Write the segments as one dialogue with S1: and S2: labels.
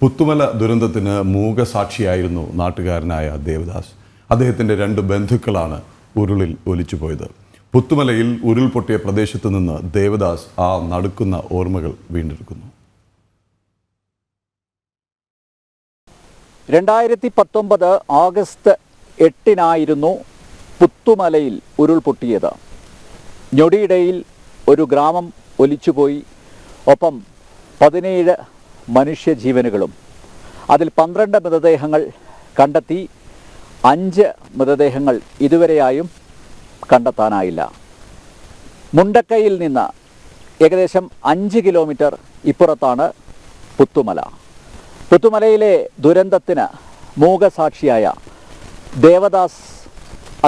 S1: പുത്തുമല ദുരന്തത്തിന് മൂകസാക്ഷിയായിരുന്നു നാട്ടുകാരനായ ദേവദാസ്. അദ്ദേഹത്തിന്റെ രണ്ട് ബന്ധുക്കളാണ് ഉരുളിൽ ഒലിച്ചു പോയത്. പുത്തുമലയിൽ ഉരുൾപൊട്ടിയ പ്രദേശത്ത് നിന്ന് ദേവദാസ് ആ നടുക്കുന്ന ഓർമ്മകൾ വീണ്ടെടുക്കുന്നു.
S2: രണ്ടായിരത്തി പത്തൊമ്പത് ആഗസ്റ്റ് എട്ടിനായിരുന്നു പുത്തുമലയിൽ ഉരുൾപൊട്ടിയത് ഞൊടിയിടയിൽ ഒരു ഗ്രാമം ഒലിച്ചുപോയി. ഒപ്പം പതിനേഴ് മനുഷ്യജീവനുകളും. അതിൽ പന്ത്രണ്ട് മൃതദേഹങ്ങൾ കണ്ടെത്തി അഞ്ച് മൃതദേഹങ്ങൾ ഇതുവരെയായും കണ്ടെത്താനായില്ല. മുണ്ടക്കയിൽ നിന്ന് ഏകദേശം അഞ്ച് കിലോമീറ്റർ ഇപ്പുറത്താണ് പുത്തുമല. പുത്തുമലയിലെ ദുരന്തത്തിന് മൂകസാക്ഷിയായ ദേവദാസ്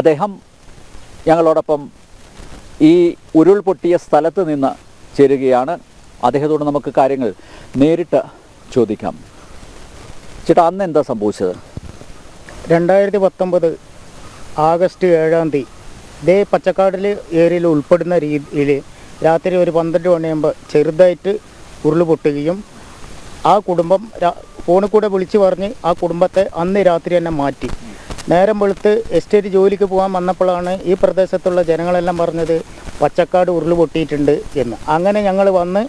S2: അദ്ദേഹം ഞങ്ങളോടൊപ്പം ഈ ഉരുൾപൊട്ടിയ സ്ഥലത്ത് നിന്ന് ചേരുകയാണ്. അദ്ദേഹത്തോട് നമുക്ക് കാര്യങ്ങൾ നേരിട്ട് ചോദിക്കാം. ചേട്ടാ അന്ന് എന്താ സംഭവിച്ചത്?
S3: രണ്ടായിരത്തി പത്തൊമ്പത് ആഗസ്റ്റ് ഏഴാം തീയതി. ഇതേ പച്ചക്കാടിൽ ഏരിയയിൽ ഉൾപ്പെടുന്ന രീതിയിൽ രാത്രി ഒരു പന്ത്രണ്ട് മണിയാകുമ്പോൾ ചെറുതായിട്ട് ഉരുൾ പൊട്ടുകയും ആ കുടുംബം ഫോണിൽ കൂടെ വിളിച്ചു പറഞ്ഞ് ആ കുടുംബത്തെ അന്ന് രാത്രി തന്നെ മാറ്റി. നേരം വെളുത്ത് എസ്റ്റേറ്റ് ജോലിക്ക് പോകാൻ വന്നപ്പോഴാണ് ഈ പ്രദേശത്തുള്ള ജനങ്ങളെല്ലാം പറഞ്ഞത് പച്ചക്കാട് ഉരുൾ പൊട്ടിയിട്ടുണ്ട് എന്ന്. അങ്ങനെ ഞങ്ങൾ വന്ന്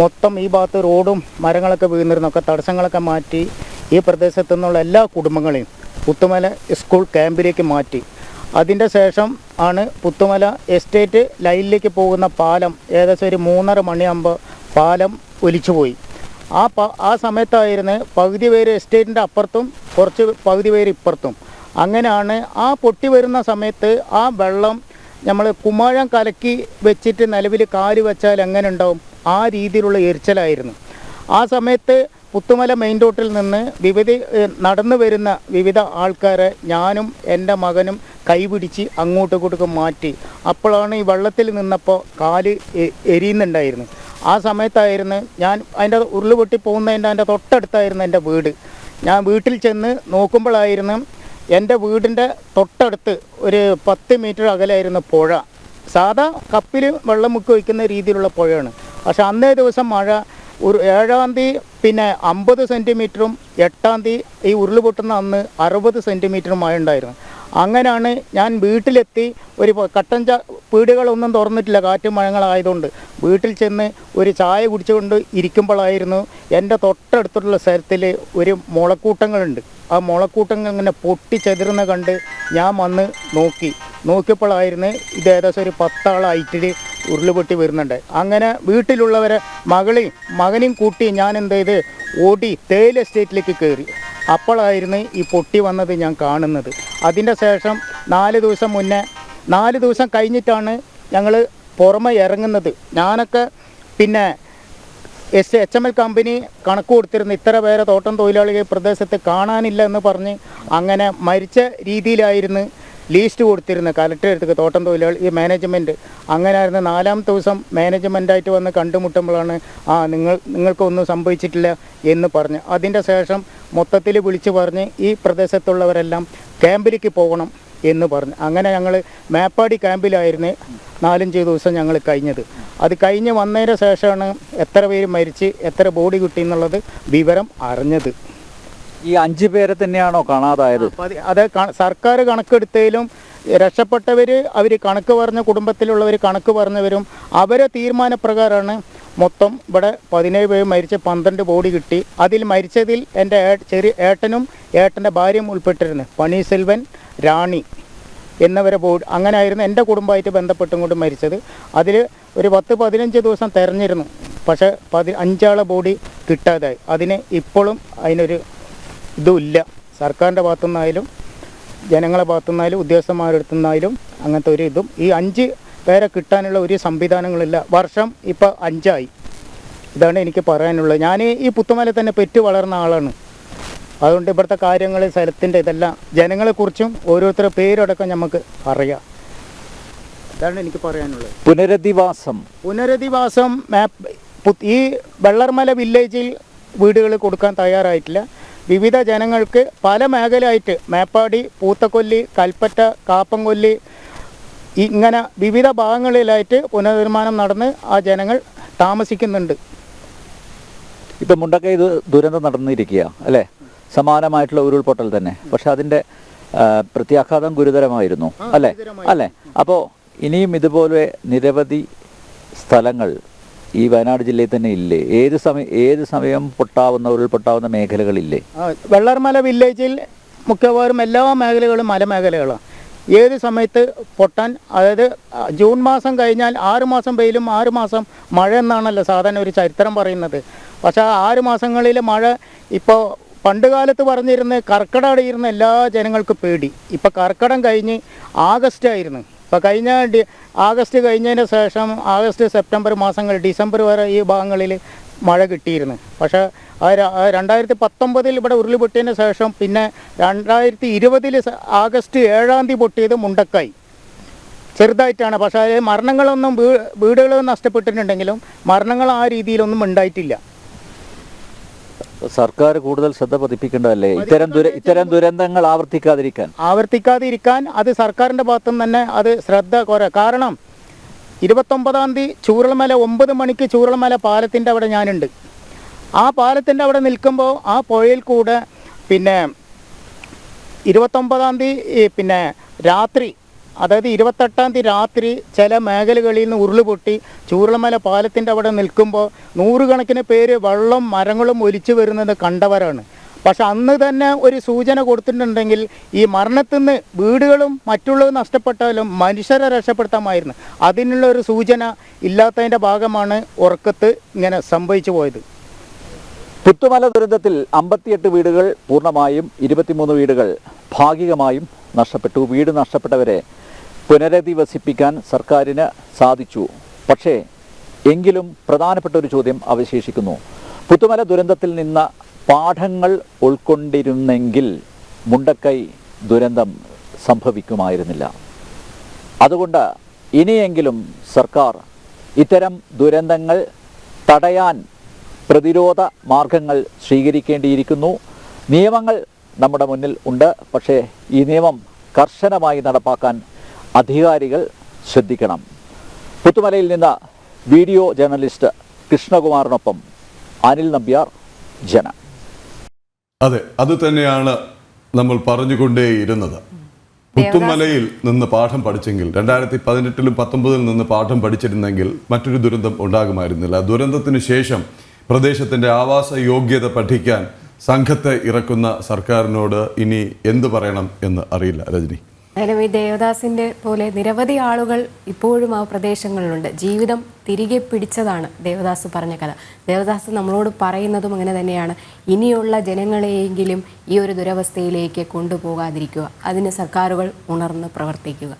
S3: മൊത്തം ഈ ഭാഗത്ത് റോഡും മരങ്ങളൊക്കെ വീണിരുന്നൊക്കെ തടസ്സങ്ങളൊക്കെ മാറ്റി ഈ പ്രദേശത്തു നിന്നുള്ള എല്ലാ കുടുംബങ്ങളെയും പുത്തുമല സ്കൂൾ ക്യാമ്പിലേക്ക് മാറ്റി. അതിന്റെ ശേഷം ആണ് പുത്തുമല എസ്റ്റേറ്റ് ലൈനിലേക്ക് പോകുന്ന പാലം ഏകദേശം ഒരു മൂന്നര മണിയാകുമ്പോൾ പാലം ഒലിച്ചുപോയി ആ പ ആ സമയത്തായിരുന്നു പകുതി പേര് എസ്റ്റേറ്റിന്റെ അപ്പുറത്തും കുറച്ച് പകുതി പേര് ഇപ്പുറത്തും. അങ്ങനെയാണ് ആ പൊട്ടി വരുന്ന സമയത്ത് ആ വെള്ളം നമ്മൾ കുമ്മാഴം കലക്കി വെച്ചിട്ട് നിലവിൽ കാൽ വെച്ചാൽ എങ്ങനെ ഉണ്ടാവും? ആ രീതിയിലുള്ള എരിച്ചലായിരുന്നു. ആ സമയത്ത് പുത്തുമല മെയിൻ റോട്ടിൽ നിന്ന് വിവിധ നടന്നു വരുന്ന വിവിധ ആൾക്കാരെ ഞാനും എന്റെ മകനും കൈപിടിച്ച് അങ്ങോട്ടും ഇങ്ങോട്ടും മാറ്റി. അപ്പോഴാണ് ഈ വെള്ളത്തിൽ നിന്നപ്പോൾ കാൽ എരിയുന്നുണ്ടായിരുന്നു. ആ സമയത്തായിരുന്നു ഞാൻ അതിന്റെ ഉരുൾ പൊട്ടി പോകുന്നതിന്റെ അതിന്റെ തൊട്ടടുത്തായിരുന്നു എന്റെ വീട്. ഞാൻ വീട്ടിൽ ചെന്ന് നോക്കുമ്പോഴായിരുന്നു എന്റെ വീടിന്റെ തൊട്ടടുത്ത് ഒരു പത്ത് മീറ്റർ അകലായിരുന്നു പുഴ. സാധാ കപ്പിൽ വെള്ളം മുക്കി വയ്ക്കുന്ന രീതിയിലുള്ള പുഴയാണ്. പക്ഷെ അന്നേ ദിവസം മഴ ഒരു ഏഴാം തീയതി പിന്നെ അമ്പത് സെന്റിമീറ്ററും എട്ടാം തീയതി ഈ ഉരുളുപൊട്ടുന്ന അന്ന് അറുപത് സെന്റിമീറ്ററും മഴ ഉണ്ടായിരുന്നു. അങ്ങനെയാണ് ഞാൻ വീട്ടിലെത്തി ഒരു കട്ടൻ ചാ പീടികളൊന്നും തുറന്നിട്ടില്ല കാറ്റും മഴങ്ങളായതുകൊണ്ട് വീട്ടിൽ ചെന്ന് ഒരു ചായ കുടിച്ചുകൊണ്ട് ഇരിക്കുമ്പോഴായിരുന്നു എന്റെ തൊട്ടടുത്തുള്ള സ്ഥലത്തിൽ ഒരു മുളക്കൂട്ടങ്ങളുണ്ട്. ആ മുളക്കൂട്ടങ്ങൾ ഇങ്ങനെ പൊട്ടി ചെതിർന്ന് കണ്ട് ഞാൻ വന്ന് നോക്കി. നോക്കിയപ്പോഴായിരുന്നു ഇത് ഏകദേശം ഒരു പത്താളായിട്ട് ഉരുളുപൊട്ടി വരുന്നുണ്ട്. അങ്ങനെ വീട്ടിലുള്ളവരെ മകളെയും മകനെയും കൂട്ടി ഞാൻ എന്ത് ചെയ്ത്? ഓടി തേയില എസ്റ്റേറ്റിലേക്ക് കയറി. അപ്പോഴായിരുന്നു ഈ പൊട്ടി വന്നത് ഞാൻ കാണുന്നത്. അതിന്റെ ശേഷം നാല് ദിവസം മുന്നേ നാല് ദിവസം കഴിഞ്ഞിട്ടാണ് ഞങ്ങൾ പുറമെ ഇറങ്ങുന്നത്. ഞാനൊക്കെ പിന്നെ S H M L company കണക്ക് കൊടുത്തിരുന്നു ഇത്ര പേരെ തോട്ടം തൊഴിലാളികൾ പ്രദേശത്ത് കാണാനില്ല എന്ന് പറഞ്ഞ് അങ്ങനെ മരിച്ച രീതിയിലായിരുന്നു ലീസ്റ്റ് കൊടുത്തിരുന്നത്. കലക്ടറെടുത്ത് തോട്ടം തൊഴിലാളി ഈ മാനേജ്മെന്റ് അങ്ങനെയായിരുന്നു നാലാമത്തെ ദിവസം മാനേജ്മെന്റായിട്ട് വന്ന് കണ്ടുമുട്ടുമ്പോഴാണ് ആ നിങ്ങൾ നിങ്ങൾക്കൊന്നും സംഭവിച്ചിട്ടില്ല എന്ന് പറഞ്ഞ്. അതിന്റെ ശേഷം മൊത്തത്തിൽ വിളിച്ചു പറഞ്ഞ് ഈ പ്രദേശത്തുള്ളവരെല്ലാം ക്യാമ്പിലേക്ക് പോകണം എന്ന് പറഞ്ഞു. അങ്ങനെ ഞങ്ങൾ മേപ്പാടി ക്യാമ്പിലായിരുന്നു നാലഞ്ച് ദിവസം ഞങ്ങൾ കഴിഞ്ഞത്. അത് കഴിഞ്ഞ് വന്നതിന് ശേഷമാണ് എത്ര പേര് മരിച്ച് എത്ര ബോഡി കിട്ടി എന്നുള്ളത് വിവരം അറിഞ്ഞത്.
S2: ഈ അഞ്ച് പേരെ തന്നെയാണോ കാണാതായത്?
S3: അത് സർക്കാർ കണക്കെടുത്തതിലും രക്ഷപ്പെട്ടവർ അവർ കണക്ക് പറഞ്ഞ കുടുംബത്തിലുള്ളവർ കണക്ക് പറഞ്ഞവരും അവരെ തീരുമാനപ്രകാരമാണ് മൊത്തം ഇവിടെ പതിനേഴ് പേര് മരിച്ച് പന്ത്രണ്ട് ബോഡി കിട്ടി. അതിൽ മരിച്ചതിൽ എന്റെ ചെറിയ ഏട്ടനും ഏട്ടന്റെ ഭാര്യയും ഉൾപ്പെട്ടിരുന്നു. പണി സെൽവൻ റാണി എന്നിവരെ ബോഡി അങ്ങനെയായിരുന്നു എന്റെ കുടുംബമായിട്ട് ബന്ധപ്പെട്ടും കൊണ്ട് മരിച്ചത്. അതിൽ ഒരു പത്ത് പതിനഞ്ച് ദിവസം തെരഞ്ഞിരുന്നു. പക്ഷേ പതി അഞ്ചാളെ ബോഡി കിട്ടാതായി. അതിന് ഇപ്പോഴും അതിനൊരു ഇതുമില്ല. സർക്കാരിന്റെ ഭാഗത്തുനിന്നായാലും ജനങ്ങളെ ഭാഗത്തുനിന്നായാലും ഉദ്യോഗസ്ഥന്മാരുടെ അടുത്തുനിന്നായാലും അങ്ങനത്തെ ഒരു ഇതും. ഈ അഞ്ച് പേരെ കിട്ടാനുള്ള ഒരു സംവിധാനങ്ങളില്ല. വർഷം ഇപ്പോൾ അഞ്ചായി. ഇതാണ് എനിക്ക് പറയാനുള്ളത്. ഞാൻ ഈ പുത്തുമല തന്നെ പെറ്റു വളർന്ന ആളാണ്. അതുകൊണ്ട് ഇവിടുത്തെ കാര്യങ്ങൾ സ്ഥലത്തിന്റെ ഇതെല്ലാം ജനങ്ങളെക്കുറിച്ചും ഓരോരുത്തരുടെ പേരടക്കം നമുക്ക് അറിയാം. ഇതാണ് എനിക്ക് പറയാനുള്ളത്.
S2: പുനരധിവാസം.
S3: പുനരധിവാസം മാപ്പ് ഈ വെള്ളർമല വില്ലേജിൽ വീടുകൾ കൊടുക്കാൻ തയ്യാറായിട്ടില്ല. വിവിധ ജനങ്ങൾക്ക് പല മേഖലയായിട്ട് മേപ്പാടി പൂത്തക്കൊല്ലി കൽപ്പറ്റ കാപ്പംകൊല്ലി ഇങ്ങനെ വിവിധ ഭാഗങ്ങളിലായിട്ട് പുനർനിർമ്മാണം നടന്ന് ആ ജനങ്ങൾ താമസിക്കുന്നുണ്ട്.
S2: ഇപ്പം മുണ്ടക്കൈ ഇത് ദുരന്തം നടന്നിരിക്കുക അല്ലേ? സമാനമായിട്ടുള്ള ഉരുൾപൊട്ടൽ തന്നെ. പക്ഷെ അതിന്റെ പ്രത്യാഘാതം ഗുരുതരമായിരുന്നു അല്ലേ? അല്ലേ? അപ്പോൾ ഇനിയും ഇതുപോലെ നിരവധി സ്ഥലങ്ങൾ ഈ വയനാട് ജില്ലയിൽ തന്നെ ഇല്ലേ? ഏത് സമയം ഏത് സമയം പൊട്ടാവുന്ന ഉരുൾപൊട്ടാവുന്ന മേഖലകളില്ലേ?
S3: വെള്ളർമല വില്ലേജിൽ മിക്കവാറും എല്ലാ മേഖലകളും മലമേഖലകളാണ് ഏത് സമയത്ത് പൊട്ടാൻ അതായത് ജൂൺ മാസം കഴിഞ്ഞാൽ ആറ് മാസം വെയിലും ആറ് മാസം മഴ എന്നാണല്ലോ സാധാരണ ഒരു ചരിത്രം പറയുന്നത്. പക്ഷേ ആ ആറ് മാസങ്ങളിൽ മഴ ഇപ്പോൾ പണ്ട് കാലത്ത് പറഞ്ഞിരുന്ന കർക്കിടം അടിയിരുന്ന എല്ലാ ജനങ്ങൾക്കും പേടി. ഇപ്പോൾ കർക്കിടം കഴിഞ്ഞ് ആഗസ്റ്റ് ആയിരുന്നു. ഇപ്പോൾ കഴിഞ്ഞ ഡി ആഗസ്റ്റ് കഴിഞ്ഞതിന് ശേഷം ആഗസ്റ്റ് സെപ്റ്റംബർ മാസങ്ങൾ ഡിസംബർ വരെ ഈ ഭാഗങ്ങളിൽ മഴ കിട്ടിയിരുന്നു. പക്ഷേ രണ്ടായിരത്തി പത്തൊമ്പതിൽ ഇവിടെ ഉരുൾപൊട്ടിയതിന് ശേഷം പിന്നെ രണ്ടായിരത്തി ഇരുപതിൽ ആഗസ്റ്റ് ഏഴാം തീയതി പൊട്ടിയത് മുണ്ടക്കായി ചെറുതായിട്ടാണ്. പക്ഷേ മരണങ്ങളൊന്നും വീ വീടുകൾ നഷ്ടപ്പെട്ടിട്ടുണ്ടെങ്കിലും മരണങ്ങൾ ആ രീതിയിലൊന്നും ഉണ്ടായിട്ടില്ല.
S2: സർക്കാർ കൂടുതൽ ശ്രദ്ധ പതിപ്പിക്കേണ്ടതല്ലേ? ഇത്തരം ഇത്തരം ദുരന്തങ്ങൾ ആവർത്തിക്കാതിരിക്കാൻ.
S3: ആവർത്തിക്കാതിരിക്കാൻ അത് സർക്കാരിന്റെ ഭാഗത്തു നിന്ന് തന്നെ അത് ശ്രദ്ധ കുറേ കാരണം ഇരുപത്തൊമ്പതാം തീയതി ചൂരൽമല ഒമ്പത് മണിക്ക് ചൂരൽമല പാലത്തിന്റെ അവിടെ ഞാനുണ്ട്. ആ പാലത്തിന്റെ അവിടെ നിൽക്കുമ്പോൾ ആ പുഴയിൽ കൂടെ പിന്നെ ഇരുപത്തൊമ്പതാം തീയതി പിന്നെ രാത്രി അതായത് ഇരുപത്തെട്ടാം തീയതി രാത്രി ചില മേഖലകളിൽ നിന്ന് ഉരുളുപൊട്ടി ചൂരളമല പാലത്തിന്റെ അവിടെ നിൽക്കുമ്പോൾ നൂറുകണക്കിന് പേര് വെള്ളം മരങ്ങളും ഒലിച്ചു വരുന്നത് കണ്ടവരാണ്. പക്ഷെ അന്ന് തന്നെ ഒരു സൂചന കൊടുത്തിട്ടുണ്ടെങ്കിൽ ഈ മരണത്തിൽ നിന്ന് വീടുകളും മറ്റുള്ളവർ നഷ്ടപ്പെട്ടാലും മനുഷ്യരെ രക്ഷപ്പെടുത്താമായിരുന്നു. അതിനുള്ള ഒരു സൂചന ഇല്ലാത്തതിന്റെ ഭാഗമാണ് ഉറക്കത്ത് ഇങ്ങനെ സംഭവിച്ചു പോയത്.
S2: പുത്തുമല ദുരന്തത്തിൽ അമ്പത്തിയെട്ട് വീടുകൾ പൂർണമായും ഇരുപത്തിമൂന്ന് വീടുകൾ ഭാഗികമായും നഷ്ടപ്പെട്ടു. വീട് നഷ്ടപ്പെട്ടവരെ പുനരധിവസിപ്പിക്കാൻ സർക്കാരിന് സാധിച്ചു. പക്ഷേ എങ്കിലും പ്രധാനപ്പെട്ട ഒരു ചോദ്യം അവശേഷിക്കുന്നു. പുത്തുമല ദുരന്തത്തിൽ നിന്ന പാഠങ്ങൾ ഉൾക്കൊണ്ടിരുന്നെങ്കിൽ മുണ്ടക്കൈ ദുരന്തം സംഭവിക്കുമായിരുന്നില്ല. അതുകൊണ്ട് ഇനിയെങ്കിലും സർക്കാർ ഇത്തരം ദുരന്തങ്ങൾ തടയാൻ പ്രതിരോധ മാർഗങ്ങൾ സ്വീകരിക്കേണ്ടിയിരിക്കുന്നു. നിയമങ്ങൾ നമ്മുടെ മുന്നിൽ ഉണ്ട്. പക്ഷേ ഈ നിയമം കർശനമായി നടപ്പാക്കാൻ അധികാരികൾ ശ്രദ്ധിക്കണം. പുത്തുമലയിൽ നിന്ന് വീഡിയോ ജേർണലിസ്റ്റ് കൃഷ്ണകുമാറിനൊപ്പം അനിൽ നമ്പ്യാർ ജന.
S1: അതെ അത് തന്നെയാണ് നമ്മൾ പറഞ്ഞുകൊണ്ടേയിരുന്നത്. പുത്തുമലയിൽ നിന്ന് പാഠം പഠിച്ചെങ്കിൽ രണ്ടായിരത്തി പതിനെട്ടിലും പത്തൊമ്പതിൽ നിന്ന് പാഠം പഠിച്ചിരുന്നെങ്കിൽ മറ്റൊരു ദുരന്തം ഉണ്ടാകുമായിരുന്നില്ല. ദുരന്തത്തിന് ശേഷം പ്രദേശത്തിന്റെ ആവാസ യോഗ്യത പഠിക്കാൻ സംഘത്തെ ഇറക്കുന്ന സർക്കാരിനോട് ഇനി എന്തു പറയണം എന്ന് അറിയില്ല രജനി.
S4: എന്തായാലും ഈ ദേവദാസിന്റെ പോലെ നിരവധി ആളുകൾ ഇപ്പോഴും ആ പ്രദേശങ്ങളിലുണ്ട്. ജീവിതം തിരികെ പിടിച്ചതാണ് ദേവദാസ് പറഞ്ഞ കഥ. ദേവദാസ് നമ്മളോട് പറയുന്നതും അങ്ങനെ തന്നെയാണ്. ഇനിയുള്ള ജനങ്ങളെയെങ്കിലും ഈ ഒരു ദുരവസ്ഥയിലേക്ക് കൊണ്ടുപോകാതിരിക്കുക. അതിന് സർക്കാരുകൾ ഉണർന്ന് പ്രവർത്തിക്കുക.